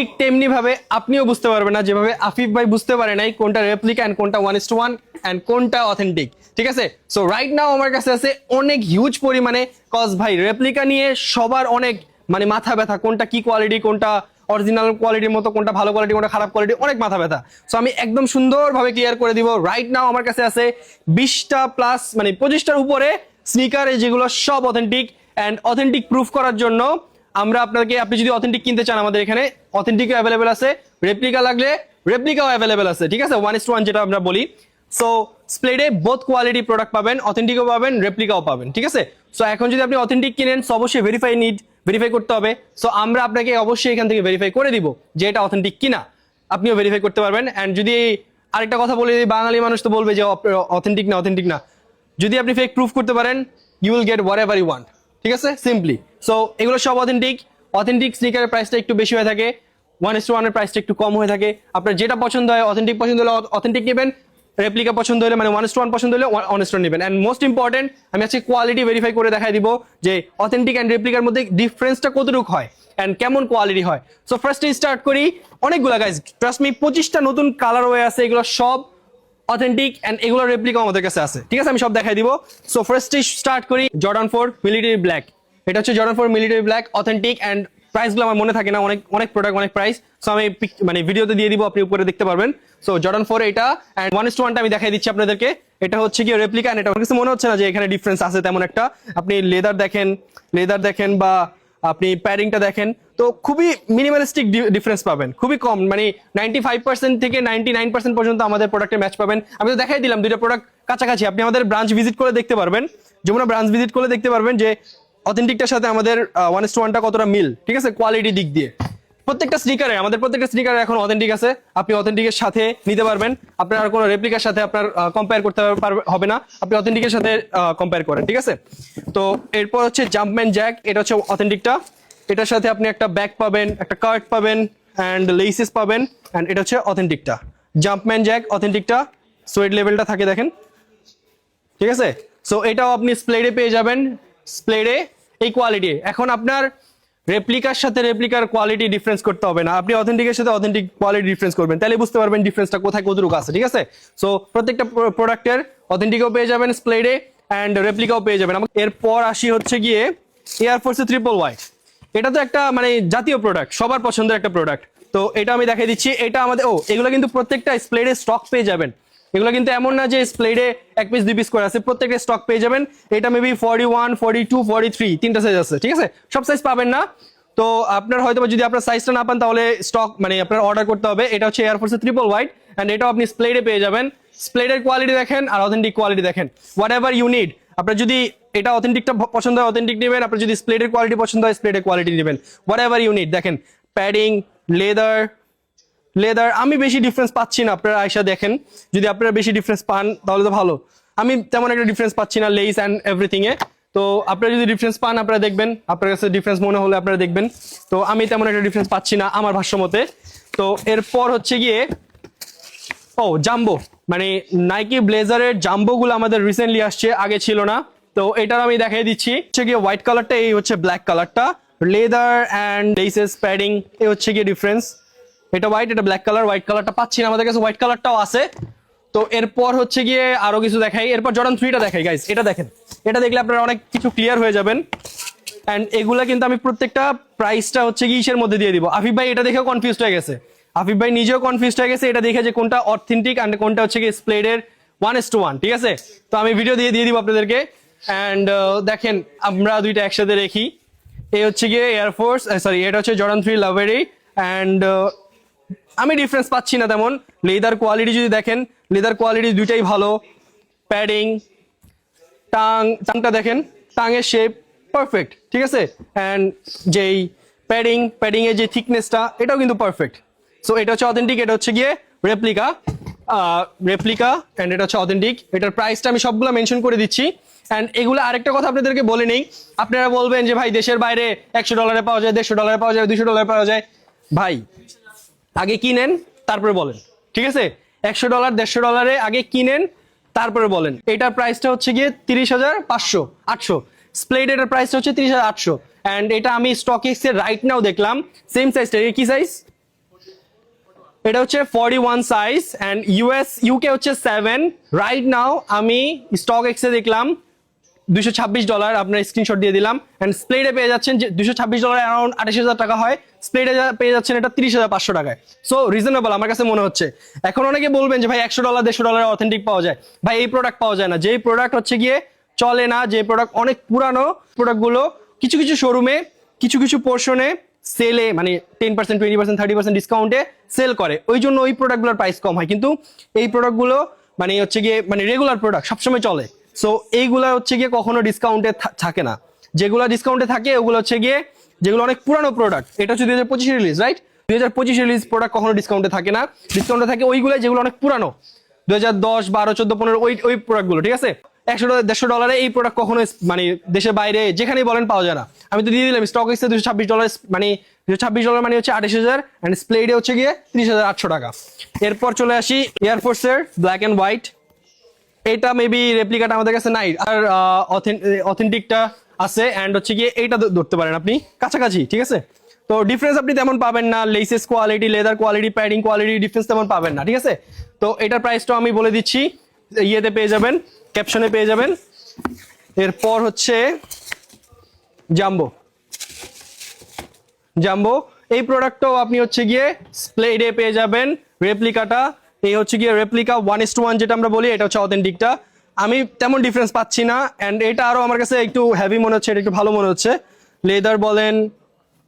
ঠিক তেমনি ভাবে আপনিও বুঝতে পারবেন না, যেভাবে আফিফ ভাই বুঝতে পারে নাই কোনটা রেপ্লিকা অ্যান্ড কোনটা one is to one and কোনটা অথেন্টিক ঠিক আছে? সো রাইট নাও আমার কাছে আছে অনেক হিউজ পরিমাণে কজ ভাই রেপ্লিকা নিয়ে সবার অনেক মানে মাথা ব্যথা, কোনটা কি কোয়ালিটি কোনটা অরিজিনাল কোয়ালিটির মতো, কোনটা ভালো কোয়ালিটি কোনটা খারাপ কোয়ালিটি অনেক মাথা ব্যথা। সো আমি একদম সুন্দরভাবে ক্লিয়ার করে দিব রাইট নাও আমার কাছে আছে বিশটা প্লাস মানে পঁচিশটার উপরে স্নিকার এই যেগুলো সব অথেন্টিক অ্যান্ড অথেন্টিক প্রুফ করার জন্য আমরা আপনাকে, আপনি যদি অথেন্টিক কিনতে চান আমাদের এখানে অথেন্টিকও অ্যাভেলেবেল আছে। রেপ্লিকা লাগলে রেপ্লিকাও অ্যাভেলেবেল আছে, ঠিক আছে? ওয়ান ইস টু ওয়ান যেটা আমরা বলি। সো স্প্লেডে বোথ কোয়ালিটি প্রোডাক্ট পাবেন অথেন্টিকও পাবেন রেপ্লিকাও পাবেন, ঠিক আছে? সো এখন যদি আপনি অথেন্টিক কিনেন সো অবশ্যই ভেরিফাই নিড ভেরিফাই করতে হবে। সো আমরা আপনাকে অবশ্যই এখান থেকে ভেরিফাই করে দিব যে এটা অথেন্টিক কিনা। আপনিও ভেরিফাই করতে পারবেন। অ্যান্ড যদি আরেকটা কথা বলি, বাঙালি মানুষ তো বলবে যে অথেন্টিক না অথেন্টিক না। যদি আপনি ফেক প্রুফ করতে পারেন you will get whatever you want ঠিক আছে? সিম্পলি সো এগুলো সব অথেন্টিক অথেন্টিক স্নিকারের প্রাইসটা একটু বেশি হয়ে থাকে। ওয়ান ইস টু ওয়ানের প্রাইসটা একটু কম হয়ে থাকে। আপনার যেটা পছন্দ হয় অথেন্টিক পছন্দ হলে অথেন্টিক নেবেন। রেপ্লিকা পছন্দ হলে মানে ওয়ান টু ওয়ান পছন্দ হলে ওয়ান টু নেবেন। অ্যান্ড মোস্ট ইম্পর্টেন্ট আমি আজকে কোয়ালিটি ভেরিফাই করে দেখাই দিব যে অথেন্টিক অ্যান্ড রেপ্লিকার মধ্যে ডিফারেন্সটা কতটুকু হয় অ্যান্ড কেমন কোয়ালিটি হয়। সো ফার্স্টে স্টার্ট করি। অনেকগুলো গাইজ ট্রাস্ট মি পঁচিশটা নতুন কালার হয়ে আছে। এগুলো সব অথেন্টিক অ্যান্ড এগুলো রেপ্লিকা আমাদের কাছে আছে। ঠিক আছে, আমি সব দেখাই দিব। সো ফার্স্ট স্টার্ট করি। জর্ডান ফোর মিলিটারি ব্ল্যাক এটা হচ্ছে Jordan four military black authentic and প্রাইসগুলো আমার মনে থাকে না, অনেক অনেক প্রোডাক্ট অনেক প্রাইস সো আমি মানে ভিডিওতে দিয়ে দিব, আপনি উপরে দেখতে পারবেন। সো জর্ডান ফোর এটা অ্যান্ড ওয়ান টু ওয়ানটা আমি দেখাই দিচ্ছি আপনাদেরকে। এটা হচ্ছে কি রেপ্লিকা এন্ড এটা আমার কাছে মনে হচ্ছে না যে এখানে ডিফারেন্স আছে তেমন একটা। আপনি লেদার দেখেন লেদার দেখেন বা আপনি প্যারিংটা দেখেন, তো খুবই মিনিমালিস্টিক ডিফারেন্স পাবেন, খুবই কম মানে নাইনটি ফাইভ পার্সেন্ট থেকে নাইনটি নাইন পার্সেন্ট পর্যন্ত আমাদের প্রোডাক্টের ম্যাচ পাবেন। আমি তো দেখাই দিলাম দুইটা প্রোডাক্ট কাছাকাছি, আপনি আমাদের ব্রাঞ্চ ভিজিট করে দেখতে পারবেন। যেমন ব্রাঞ্চ ভিজিট করে দেখতে পারবেন যে অথেন্টিকটার সাথে আমাদের ওয়ান ইস ওয়ানটা কতটা মিল, ঠিক আছে? কোয়ালিটি দিক দিয়ে। প্রত্যেকটা স্নিকারে আমাদের প্রত্যেকটা স্নিকারে এখন অথেন্টিক আছে। আপনি অথেন্টিকের সাথে নিতে পারবেন। আপনার আর কোনো রেপ্লিকার সাথে আপনার কম্পেয়ার করতে হবে না। আপনি অথেন্টিকের সাথে কম্পেয়ার করেন, ঠিক আছে? তো এরপর হচ্ছে জাম্পম্যান জ্যাক এটা হচ্ছে অথেন্টিকটা এটার সাথে আপনি একটা ব্যাগ পাবেন, একটা কার্ড পাবেন অ্যান্ড লেসিস পাবেন অ্যান্ড এটা হচ্ছে অথেন্টিকটা জাম্পম্যান জ্যাক অথেন্টিকটা সোয়েট লেভেলটা থাকে দেখেন। ঠিক আছে? সো এটাও আপনি স্প্লেডে পেয়ে যাবেন। স্প্লেডে এই কোয়ালিটি এখন আপনার রেপ্লিকার সাথে রেপ্লিকার কোয়ালিটি ডিফারেন্স করতে হবে না। আপনি অথেন্টিকের সাথে অথেন্টিক কোয়ালিটি ডিফারেন্স করবেন। তাহলে বুঝতে পারবেন ডিফারেন্সটা কোথায় কতটুকু আছে, ঠিক আছে? সো প্রত্যেকটা প্রোডাক্টের অথেন্টিকও পেয়ে যাবেন স্প্লেডে অ্যান্ড রেপ্লিকাও পেয়ে যাবেন। এরপর আসি হচ্ছে গিয়ে এয়ারফোর্সের ট্রিপল হোয়াইট এটা তো একটা মানে জাতীয় প্রোডাক্ট সবার পছন্দের একটা প্রোডাক্ট তো এটা আমি দেখাই দিচ্ছি। এটা আমাদের ও, এগুলো কিন্তু প্রত্যেকটা স্প্লেডে স্টক পেয়ে যাবেন। এগুলো কিন্তু এমন না যে স্প্লেডে এক পিস দুই পিস করে আছে। প্রত্যেকটা স্টক পেয়ে যাবেন। এটা maybe forty one forty two forty three তিনটা সাইজ আছে, ঠিক আছে? সব সাইজ পাবেন না। তো আপনার হয়তো যদি আপনার সাইজটা না পান, তাহলে স্টক মানে আপনার অর্ডার করতে হবে। এটা হচ্ছে এয়ারফোর্সের ট্রিপল হোয়াইট অ্যান্ড এটাও আপনি স্প্লেডে পেয়ে যাবেন। স্প্লেডের কোয়ালিটি দেখেন আর অথেন্টিক কোয়ালিটি দেখেন। হোয়াট এভার ইউ নিড আপনার যদি এটা অথেন্টিকটা পছন্দ হয় অথেন্টিক নেবেন। আপনার যদি স্প্লেডের কোয়ালিটি পছন্দ হয় স্প্লেডের কোয়ালিটি নেবেন। হোয়াট এভার ইউ নিড দেখেন। প্যাডিং লেদার লেদার আমি বেশি ডিফারেন্স পাচ্ছি না, আপনারা আয়সা দেখেন। যদি আপনারা বেশি ডিফারেন্স পান, তাহলে তো ভালো। আমি তেমন একটা ডিফারেন্স পাচ্ছি না লেস অ্যান্ড এভরিথিং এ। তো আপনারা যদি ডিফারেন্স পান, আপনারা দেখবেন। আপনার কাছে ডিফারেন্স মনে হলে আপনারা দেখবেন। তো আমি তেমন একটা ডিফারেন্স পাচ্ছি না আমার ভাষ্য মতে তো এরপর হচ্ছে গিয়ে, ও, জাম্বো। মানে নাইকি ব্লেজারের জাম্বো গুলো আমাদের রিসেন্টলি আসছে, আগে ছিল না। তো এটার আমি দেখাই দিচ্ছি। হচ্ছে গিয়ে হোয়াইট কালারটা এই হচ্ছে ব্ল্যাক কালারটা লেদার অ্যান্ড লেসেস প্যাডিং এই হচ্ছে গিয়ে ডিফারেন্স এটা হোয়াইট এটা ব্ল্যাক কালার হোয়াইট কালারটা পাচ্ছি না আমাদের কাছে হোয়াইট কালারটাও আছে। তো এরপর হচ্ছে গিয়ে আরও কিছু দেখাই। এরপর জর্ডান থ্রিটা দেখাই গাইস এটা দেখেন। এটা দেখলে আপনারা অনেক কিছু ক্লিয়ার হয়ে যাবেন। অ্যান্ড এগুলা কিন্তু আমি প্রত্যেকটা প্রাইসটা হচ্ছে কি ইসের মধ্যে দিয়ে দিব। আফিফ ভাই, এটা দেখেও কনফিউজ হয়ে গেছে। আফিফ ভাই নিজেও কনফিউজ হয়ে গেছে, এটা দেখে যে কোনটা অথেন্টিক অ্যান্ড কোনটা হচ্ছে কি স্প্লেডের ওয়ান এস টু ওয়ান ঠিক আছে? তো আমি ভিডিও দিয়ে দিয়ে দিব আপনাদেরকে। অ্যান্ড দেখেন, আমরা দুইটা একসাথে রেখি। এই হচ্ছে গিয়ে এয়ারফোর্স সরি এটা হচ্ছে জর্ডান থ্রি লাভেরি অ্যান্ড আমি ডিফারেন্স পাচ্ছি না তেমন। লেদার কোয়ালিটি যদি দেখেন লেদার কোয়ালিটি দুইটাই ভালো। প্যাডিং টাং, টাংটা দেখেন, টাংয়ের শেপ পারফেক্ট ঠিক আছে? অ্যান্ড যেই প্যাডিং প্যাডিং এর যে থিকনেসটা এটাও কিন্তু পারফেক্ট সো এটা হচ্ছে অথেন্টিক এটা হচ্ছে গিয়ে রেপ্লিকা রেপ্লিকা অ্যান্ড এটা হচ্ছে অথেন্টিক এটার প্রাইসটা আমি সবগুলো মেনশন করে দিচ্ছি। অ্যান্ড এগুলো আরেকটা কথা আপনাদেরকে বলে নেই। আপনারা বলবেন যে, ভাই, দেশের বাইরে একশো ডলারে পাওয়া যায়, দেড়শো ডলারে পাওয়া যায় দুশো ডলারে পাওয়া যায়। ভাই আগে কিনেন, তারপরে বলেন। ঠিক আছে? একশো ডলার, দেড়শো ডলারে আগে কিনেন, তারপরে বলেন। এটার প্রাইসটা হচ্ছে গিয়ে তিরিশ হাজার পাঁচশো, আটশো। স্প্লেড এটার প্রাইসটা হচ্ছে তিরিশ হাজার আটশো। অ্যান্ড এটা আমি স্টক এক্সের রাইট নাও দেখলাম সেম সাইজটা কি সাইজ এটা হচ্ছে forty one size and US UK হচ্ছে সেভেন রাইট নাও আমি স্টক এক্সে দেখলাম দুশো ছাব্বিশ ডলার আপনার স্ক্রিনশট দিয়ে দিলাম। অ্যান্ড স্প্লেডে পেয়ে যাচ্ছেন যে দুশো ছাব্বিশ ডলার অ্যারাউন্ড আঠাশ হাজার টাকা হয়। স্প্লেডে পেয়ে যাচ্ছেন এটা তিরিশ হাজার পাঁচশো টাকায়। সো রিজনেবল আমার কাছে মনে হচ্ছে। এখন অনেকে বলবেন যে, ভাই, একশো ডলার দেড়শো ডলার অথেন্টিক পাওয়া যায়। ভাই, এই প্রোডাক্ট পাওয়া যায় না। যেই প্রোডাক্ট হচ্ছে গিয়ে চলে না যে প্রোডাক্ট অনেক পুরানো প্রোডাক্টগুলো কিছু কিছু শোরুমে কিছু কিছু পোর্শনে সেলে মানে ten percent twenty percent thirty percent ডিসকাউন্টে সেল করে। ওই জন্য ওই প্রোডাক্টগুলোর প্রাইস কম হয়। কিন্তু এই প্রোডাক্টগুলো মানে হচ্ছে গিয়ে মানে রেগুলার প্রোডাক্ট সবসময় চলে। সো এইগুলা হচ্ছে গিয়ে কখনো ডিসকাউন্টে থাকে না। যেগুলো ডিসকাউন্টে থাকে, ওগুলো হচ্ছে গিয়ে যেগুলো অনেক পুরানো প্রোডাক্ট এটা হচ্ছে দুই হাজার পঁচিশে রিলিজ রাইট দুই হাজার পঁচিশে রিলিজ প্রোডাক্ট কখনো ডিসকাউন্টে থাকে না। ডিসকাউন্টে থাকে ওইগুলো যেগুলো অনেক পুরানো। দু হাজার দশ, বারো, চোদ্দ, পনেরো, ওই ওই প্রোডাক্টগুলো ঠিক আছে? একশো দেড়শো ডলারে এই প্রোডাক্ট কখনো মানে দেশের বাইরে যেখানেই বলেন পাওয়া যায় না। আমি তো দিয়ে দিলাম স্টক এক্সে দুশো ছাব্বিশ ডলার মানে দুশো ছাব্বিশ ডলার মানে হচ্ছে আঠাশ হাজার অ্যান্ড স্প্লেডে হচ্ছে গিয়ে ত্রিশ হাজার আটশো টাকা। এরপর চলে আসি এয়ারফোর্সের ব্ল্যাক অ্যান্ড হোয়াইট এটা মেবি রেপ্লিকাটা আমাদের কাছে নাই। আর অথেন্টিকটা আছে অ্যান্ড হচ্ছে গিয়ে এইটা ধরতে পারেন আপনি। কাছাকাছি, ঠিক আছে? তো ডিফারেন্স আপনি তেমন পাবেন না laces quality leather quality padding quality difference তেমন পাবেন না, ঠিক আছে? তো এটার প্রাইসটাও আমি বলে দিচ্ছি, ইয়েতে পেয়ে যাবেন ক্যাপশনে পেয়ে যাবেন। এরপর হচ্ছে জাম্বো জাম্বো এই প্রোডাক্টটাও আপনি হচ্ছে গিয়ে স্প্লেডে পেয়ে যাবেন রেপ্লিকাটা এই হচ্ছে গিয়ে replica one is to one যেটা আমরা বলি, এটা হচ্ছে অথেন্টিকটা আমি তেমন ডিফারেন্স পাচ্ছি না অ্যান্ড এটা আরও আমার কাছে একটু হেভি মনে হচ্ছে, এটা একটু ভালো মনে হচ্ছে। লেদার বলেন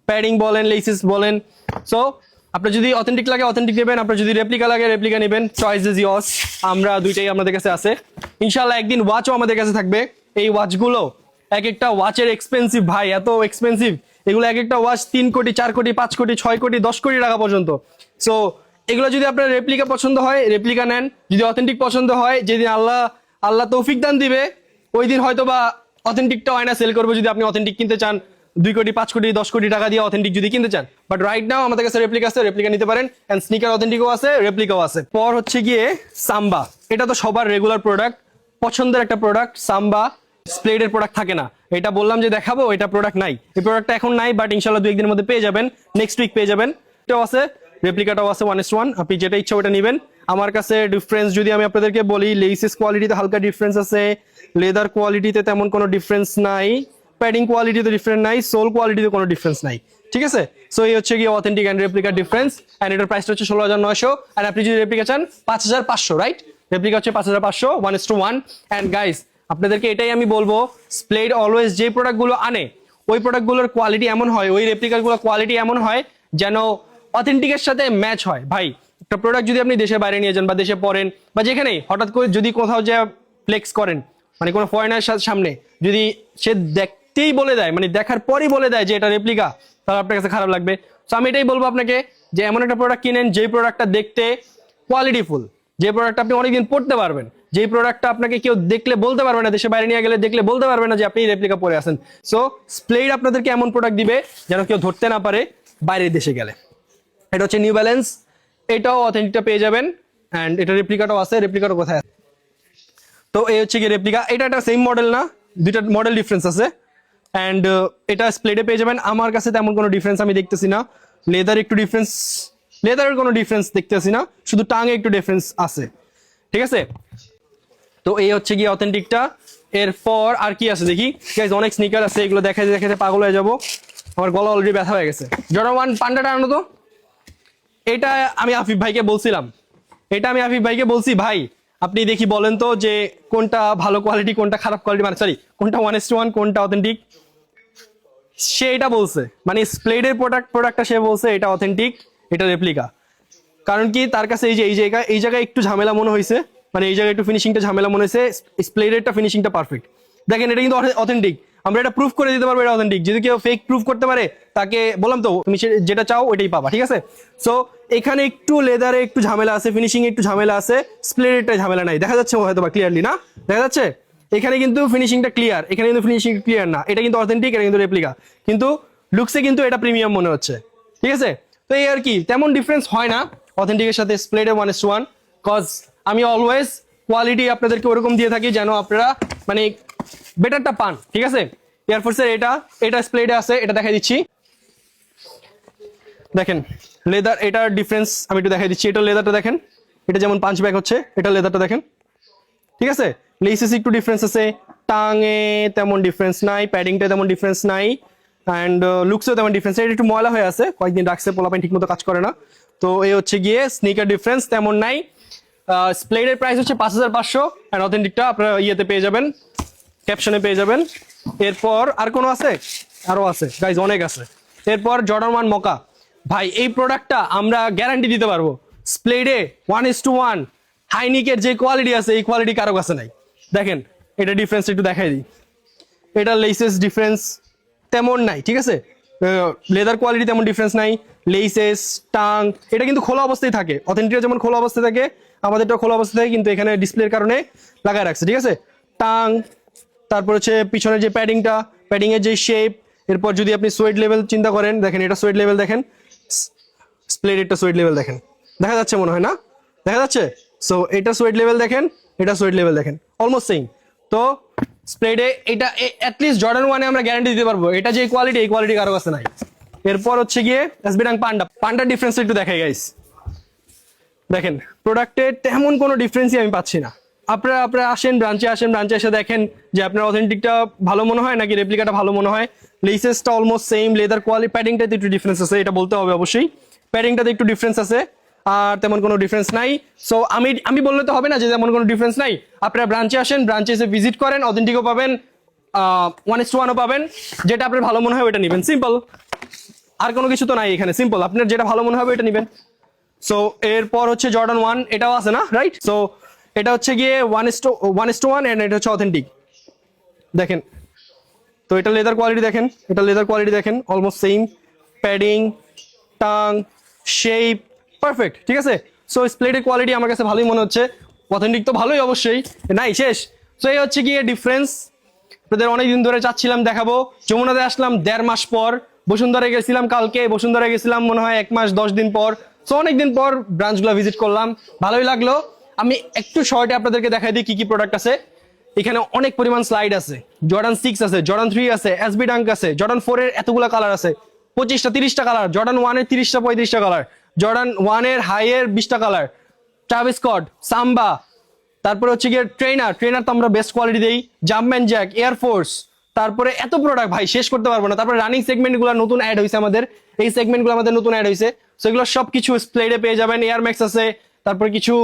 প্যাডিং বলেন লেসিস বলেন। সো আপনার যদি অথেন্টিক লাগে অথেন্টিক নেবেন। আপনার যদি রেপ্লিকা লাগে রেপ্লিকা নেবেন। চয়েস ইজ ইয়স আমরা দুইটাই আমাদের কাছে আছে। ইনশাল্লাহ একদিন ওয়াচও আমাদের কাছে থাকবে। এই ওয়াচগুলো এক একটা ওয়াচের এক্সপেন্সিভ ভাই, এত এক্সপেন্সিভ এগুলো এক একটা ওয়াচ তিন কোটি, চার কোটি, পাঁচ কোটি, ছয় কোটি, দশ কোটি টাকা পর্যন্ত। সো এগুলো যদি আপনার রেপ্লিকা পছন্দ হয় রেপ্লিকা নেন। যদি অথেন্টিক পছন্দ হয়, যেদিন আল্লাহ আল্লাহ তৌফিক দান দিবে, ওই দিন হয়তো বা অথেন্টিকটা হয় না সেল করব যদি আপনি অথেন্টিক কিনতে চান। দুই কোটি, পাঁচ কোটি, দশ কোটি টাকা দিয়ে অথেন্টিক যদি কিনতে চান। বাট রাইট নাও আমাদের কাছে রেপ্লিকা আছে রেপ্লিকা নিতে পারেন। অ্যান্ড স্নিকার অথেন্টিকও আছে রেপ্লিকাও আছে। পর হচ্ছে গিয়ে সাম্বা এটা তো সবার রেগুলার প্রোডাক্ট পছন্দের একটা প্রোডাক্ট সাম্বা স্প্লেডের প্রোডাক্ট থাকে না। এটা বললাম যে দেখাবো, এটা প্রোডাক্ট নাই। এই প্রোডাক্টটা এখন নাই বাট ইনশাল্লাহ দু একদিনের মধ্যে পেয়ে যাবেন। নেক্সট উইক পেয়ে যাবেন। এটাও আছে। রেপ্লিকাটাও আছে ওয়ান এস ওয়ান আপনি যেটা ইচ্ছা ওটা নেবেন। আমার কাছে ডিফারেন্স যদি আমি আপনাদেরকে বলি লেসিস কোয়ালিটিতে হালকা ডিফারেন্স আছে। লেদার কোয়ালিটিতে তেমন কোনো ডিফারেন্স নাই। প্যাডিং কোয়ালিটিতে ডিফারেন্ট নাই। সোল কোয়ালিটিতে কোনো ডিফারেন্স নাই। ঠিক আছে? সো এই হচ্ছে গিয়ে অথেন্টিক অ্যান্ড রেপ্লিকার ডিফারেন্স অ্যান্ড এটার প্রাইসটা হচ্ছে ষোলো হাজার নয়শো। অ্যান্ড আপনি যদি রেপ্লিকা চান, পাঁচ হাজার পাঁচশো রাইট রেপ্লিকা হচ্ছে পাঁচ হাজার পাঁচশো one is to one and guys আপনাদেরকে এটাই আমি বলব স্প্লেড অলওয়েজ যে প্রোডাক্টগুলো আনে, ওই প্রোডাক্টগুলোর কোয়ালিটি এমন হয়, ওই রেপ্লিকারগুলোর কোয়ালিটি এমন হয়, যেন অথেন্টিকের সাথে ম্যাচ হয়। ভাই, একটা প্রোডাক্ট যদি আপনি দেশের বাইরে নিয়ে যান বা দেশে পড়েন বা যেখানেই, হঠাৎ করে যদি কোথাও যে ফ্লেক্স করেন মানে কোনো ফরেনার সামনে, যদি সে দেখতেই বলে দেয় মানে দেখার পরই বলে দেয় যে এটা রেপ্লিকা তাহলে আপনার কাছে খারাপ লাগবে। তো আমি এটাই বলব আপনাকে যে এমন একটা প্রোডাক্ট কিনেন, যেই প্রোডাক্টটা দেখতে কোয়ালিটিফুল যে প্রোডাক্ট আপনি অনেকদিন পড়তে পারবেন, যেই প্রোডাক্টটা আপনাকে কেউ দেখলে বলতে পারবে না দেশে বাইরে নিয়ে গেলে দেখলে বলতে পারবে না যে আপনি রেপ্লিকা পরে আসেন সো স্প্লেড আপনাদেরকে এমন প্রোডাক্ট দিবে যেন কেউ ধরতে না পারে, বাইরের দেশে গেলে। এটা হচ্ছে নিউ ব্যালেন্স এটাও অথেন্টিকটা পেয়ে যাবেন। অ্যান্ড এটা রেপ্লিকাটাও আছে। রেপ্লিকাটা কোথায় আছে? তো এই হচ্ছে কি রেপ্লিকা এটা একটা সেম মডেল না, দুইটা মডেল ডিফারেন্স আছে। অ্যান্ড এটা স্প্লেডে পেয়ে যাবেন। আমার কাছে তেমন কোনো ডিফারেন্স আমি দেখতেছি না। লেদার একটু ডিফারেন্স লেদারের কোনো ডিফারেন্স দেখতেছি না। শুধু টাঙে একটু ডিফারেন্স আছে। ঠিক আছে? তো এই হচ্ছে গিয়ে অথেন্টিকটা এরপর আর কি আছে দেখি? অনেক স্নিকার আছে। এগুলো দেখাতে দেখাতে পাগল হয়ে যাব। আমার গলা অলরেডি ব্যথা হয়ে গেছে। ওয়ান পান্ডাটা আনো তো। এটা আমি আফিফ ভাইকে বলছিলাম। এটা আমি আফিফ ভাইকে বলছি, ভাই, আপনি দেখি বলেন তো যে কোনটা ভালো কোয়ালিটি কোনটা খারাপ কোয়ালিটি মানে সরি কোনটা ওয়ান এস টু ওয়ান কোনটা অথেন্টিক সে এটা বলছে মানে স্প্লেডের প্রোডাক্ট প্রোডাক্টটা সে বলছে, এটা অথেন্টিক এটা রেপ্লিকা কারণ কি, তার কাছে এই যে, এই জায়গা এই জায়গায় একটু ঝামেলা মনে হয়েছে মানে এই জায়গায় একটু ফিনিশিংটা ঝামেলা মনে হয়েছে স্প্লেডেরটা ফিনিশিংটা পারফেক্ট দেখেন, এটা কিন্তু অথেন্টিক আমরা এটা প্রুফ করে দিতে পারব এটা অথেন্টিক যদি কেউ ফেক প্রুফ করতে পারে, তাকে বললাম তো, তুমি যেটা চাও ওইটাই পাবা, ঠিক আছে? সো এখানে একটু লেদারে একটু ঝামেলা আছে ফিনিশিং একটু ঝামেলা আছে স্প্লেডেরটা ঝামেলা নাই। দেখা যাচ্ছে হয়তো বা ক্লিয়ারলি না? দেখা যাচ্ছে? এখানে কিন্তু ফিনিশিংটা ক্লিয়ার এখানে কিন্তু ফিনিশিং ক্লিয়ার না। এটা কিন্তু অথেন্টিক এটা কিন্তু রেপ্লিকা কিন্তু লুকসে কিন্তু এটা প্রিমিয়াম মনে হচ্ছে, ঠিক আছে? তো এই আর কি, তেমন ডিফারেন্স হয় না। অথেন্টিকের সাথে স্প্লেডে ওয়ান এস ওয়ান কজ আমি অলওয়েজ কোয়ালিটি আপনাদেরকে ওরকম দিয়ে থাকি যেন আপনারা মানে বেটারটা পান, ঠিক আছে? এয়ারফোর্সের এটা এটা স্প্লেডে আছে, এটা দেখাই দিচ্ছি। দেখেন লেদার এটার ডিফারেন্স আমি একটু দেখাই দিচ্ছি। এটা লেদারটা দেখেন, এটা যেমন পাঁচ ব্যাগ হচ্ছে, এটা লেদারটা দেখেন। ঠিক আছে? লেসেস একটু ডিফারেন্স আছে, টাঙে তেমন ডিফারেন্স নাই প্যাডিংটা তেমন ডিফারেন্স নাই অ্যান্ড লুকসেও তেমন ডিফারেন্স এটা একটু ময়লা হয়ে আছে, কয়েকদিন রাখছে, পোলাপাইন ঠিক মতো কাজ করে না। তো এই হচ্ছে গিয়ে স্নিকার ডিফারেন্স তেমন নাই। স্প্লেডের প্রাইস হচ্ছে পাঁচ হাজার পাঁচশো অ্যান্ড অথেন্টিকটা আপনারা ইয়েতে পেয়ে যাবেন। ক্যাপশনে পেয়ে যাবেন। এরপর আর কোনো আছে? আরও আছে। গাইজ অনেক আছে। এরপর জর্ডান ওয়ান মকা ভাই, এই প্রোডাক্টটা আমরা গ্যারান্টি দিতে পারব। স্প্লেডে ওয়ান ইস টু ওয়ান হাইনিকের যে কোয়ালিটি আছে, এই কোয়ালিটি কারও কাছে নাই। দেখেন, এটা ডিফারেন্স একটু দেখাই দিই। এটা লেসেস ডিফারেন্স তেমন নাই, ঠিক আছে? লেদার কোয়ালিটি তেমন ডিফারেন্স নাই। লেসেস টাং এটা কিন্তু খোলা অবস্থায় থাকে। অথেন্টিক যেমন খোলা অবস্থায় থাকে আমাদেরটা খোলা অবস্থায় থাকে, কিন্তু এখানে ডিসপ্লের কারণে লাগায় রাখছে, ঠিক আছে? টাং তারপর হচ্ছে পিছনের যে প্যাডিংটা প্যাডিং এর যে শেপ এরপর যদি আপনি সোয়েট লেভেল চিন্তা করেন, দেখেন এটা সোয়েট লেভেল দেখেন স্প্লেডেরটা সোয়েট লেভেল দেখেন। দেখা যাচ্ছে মনে হয় না? দেখা যাচ্ছে? সো এটা সোয়েট লেভেল দেখেন, এটা সোয়েট লেভেল দেখেন। অলমোস্ট সেম তো স্প্লেডে এটা অ্যাটলিস্ট জর্ডান ওয়ানে আমরা গ্যারান্টি দিতে পারব। এটা যে কোয়ালিটি এই কোয়ালিটি কারও কাছে নাই। এরপর হচ্ছে গিয়ে এসবিডাং পান্ডা পান্ডার ডিফারেন্স একটু দেখাই গাইস দেখেন প্রোডাক্টের তেমন কোনো ডিফারেন্সই আমি পাচ্ছি না। আপনারা আপনারা আসেন ব্রাঞ্চে আসেন ব্রাঞ্চে এসে দেখেন যে আপনার অথেন্টিকটা ভালো মনে হয় নাকি রেপ্লিকাটা ভালো মনে হয়। লেসেসটা অলমোস্ট সেম লেদার কোয়ালিটি প্যাডিংটাতে একটু ডিফারেন্স আছে, এটা বলতে হবে অবশ্যই। প্যাডিংটাতে একটু ডিফারেন্স আছে, আর তেমন কোনো ডিফারেন্স নাই। সো আমি আমি বললে তো হবে না যে তেমন কোনো ডিফারেন্স নাই। আপনারা ব্রাঞ্চে আসেন ব্রাঞ্চে এসে ভিজিট করেন অথেন্টিকও পাবেন ওয়ান এস টু ওয়ানও পাবেন। যেটা আপনার ভালো মনে হয় ওটা নেবেন। সিম্পল আর কোনো কিছু তো নাই এখানে। সিম্পল আপনার যেটা ভালো মনে হবে এটা নেবেন। সো এরপর হচ্ছে জর্ডান ওয়ান এটাও আছে না? রাইট সো এটা হচ্ছে গিয়ে one is to one is to one and এটা হচ্ছে অথেন্টিক দেখেন, তো এটা লেদার কোয়ালিটি দেখেন, এটা লেদার কোয়ালিটি দেখেন almost same padding tongue shape perfect ঠিক আছে? সো স্প্লেটের কোয়ালিটি আমার কাছে ভালোই মনে হচ্ছে। অথেন্টিক তো ভালোই অবশ্যই। নাই, শেষ। সো এই হচ্ছে গিয়ে ডিফারেন্স আপনাদের অনেকদিন ধরে চাচ্ছিলাম দেখাবো। যমুনাতে আসলাম দেড় মাস পর। বসুন্ধরা গেছিলাম কালকে। বসুন্ধরা গেছিলাম মনে হয় এক মাস, দশ দিন পর। সো অনেকদিন পর ব্রাঞ্চগুলো ভিজিট করলাম। ভালোই লাগল। আমি একটু শর্টে আপনাদেরকে দেখাই দিই কি কি প্রোডাক্ট আছে। এখানে অনেক পরিমাণ স্লাইড আছে। জর্ডান সিক্স আছে জর্ডান থ্রি আছে এসবি ডাঙ্ক আছে জর্ডান ফোর এর এতগুলো কালার আছে। পঁচিশটা, তিরিশটা কালার জর্ডান ওয়ানের তিরিশটা, পঁয়ত্রিশটা কালার জর্ডান ওয়ানের হাই এর বিশটা কালার ট্রাভিস স্কট সাম্বা তারপরে হচ্ছে গিয়ে ট্রেনার ট্রেনার তো আমরা বেস্ট কোয়ালিটি দেই জাম্পম্যান জ্যাক এয়ারফোর্স তারপরে এত প্রোডাক্ট ভাই, শেষ করতে পারব না। তারপরে রানিং সেগমেন্টগুলো নতুন অ্যাড হয়েছে আমাদের। এই সেগমেন্টগুলো আমাদের নতুন অ্যাড হয়েছে সেগুলো সব কিছু স্প্লেডে পেয়ে যাবেন এয়ার ম্যাক্স আছে, তারপরে কিছু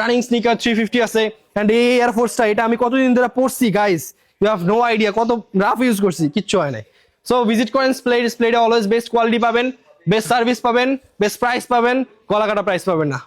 রানিং স্নিকার থ্রি ফিফটি আছে অ্যান্ড এই এয়ারফোর্সটা এটা আমি কতদিন ধরে পড়ছি guys you have no idea কত রাফ ইউজ করছি, কিচ্ছু হয় নাই। সো ভিজিট করেন স্প্লেড স্প্লেডে অলওয়েজ বেস্ট কোয়ালিটি পাবেন বেস্ট সার্ভিস পাবেন বেস্ট প্রাইস পাবেন, গলাকাটা প্রাইস পাবেন না।